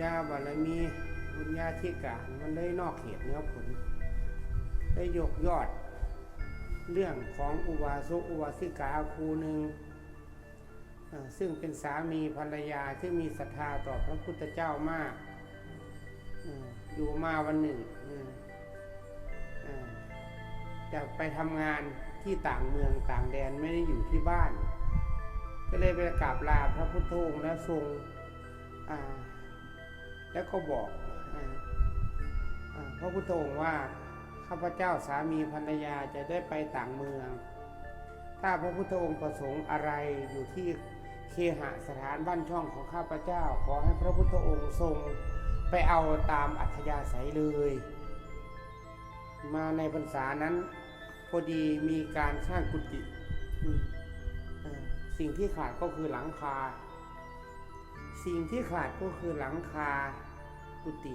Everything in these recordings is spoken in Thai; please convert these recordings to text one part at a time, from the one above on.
ญาธิการมันได้นอกเหตุเนื้อผลได้ยกยอด เรื่องของอุบาสกอุบาสิกาครูหนึ่งซึ่งเป็นสามีภรรยาที่มีศรัทธาต่อพระพุทธเจ้ามากอยู่มาวันหนึ่งจะไปทำงานที่ต่างเมืองต่างแดนไม่ได้อยู่ที่บ้าน ก็เลยไปกราบลาพระพุทธองค์แล้วทรง แล้วก็บอกพระพุทธองค์ว่าข้าพเจ้าสามีภรรยาจะได้ไปต่างเมือง ถ้าพระพุทธองค์ประสงค์อะไรอยู่ที่เคหสถานบ้านช่องของข้าพเจ้า ขอให้พระพุทธองค์ทรงไปเอาตามอัธยาศัยเลย มาในพรรษานั้นพอดีมีการสร้างกุฏิสิ่งที่ขาดก็คือหลังคา สิ่งที่ขาดก็คือหลังคากุฏิ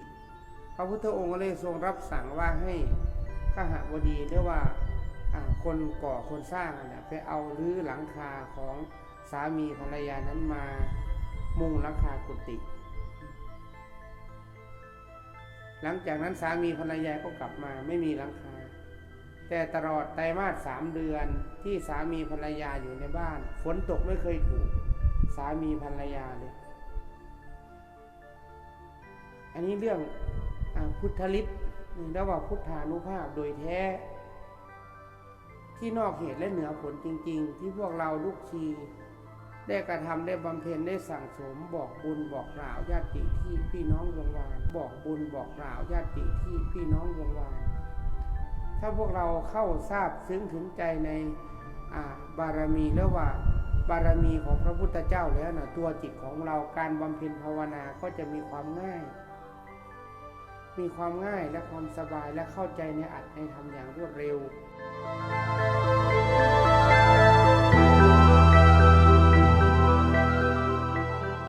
พระพุทธองค์ก็เลยทรงรับสั่งว่าให้ขหบดีเรียกว่าคนก่อคนสร้างเนี่ยไปเอารื้อหลังคาของสามีภรรยานั้นมามุงหลังคากุฏิหลังจากนั้นสามีภรรยาก็กลับมาไม่มีหลังคา แต่ตลอดไตรมาสสามเดือนที่สามีภรรยาอยู่ในบ้าน ฝนตกไม่เคยถูก สามีภรรยาเลย อันนี้เรื่องอพุทธลิศเรียกว่าพุทธานุภาพโดยแท้ ที่นอกเหตุและเหนือผลจริง ๆ ที่พวกเราลูกชีได้กระทำได้บำเพ็ญได้สั่งสมบอกบุญบอกกล่าวญาติที่พี่น้องวงวานบอกบุญบอกกล่าวญาติที่พี่น้องวงวานถ้าพวกเราเข้าทราบซึ้งถึงใจในบารมีแล้วว่าบารมีของพระพุทธเจ้าแล้วนะตัวจิตของเราการบำเพ็ญภาวนาก็จะมีความง่าย มีความง่ายและความสบายและเข้าใจในอัดในทำอย่างรวดเร็ว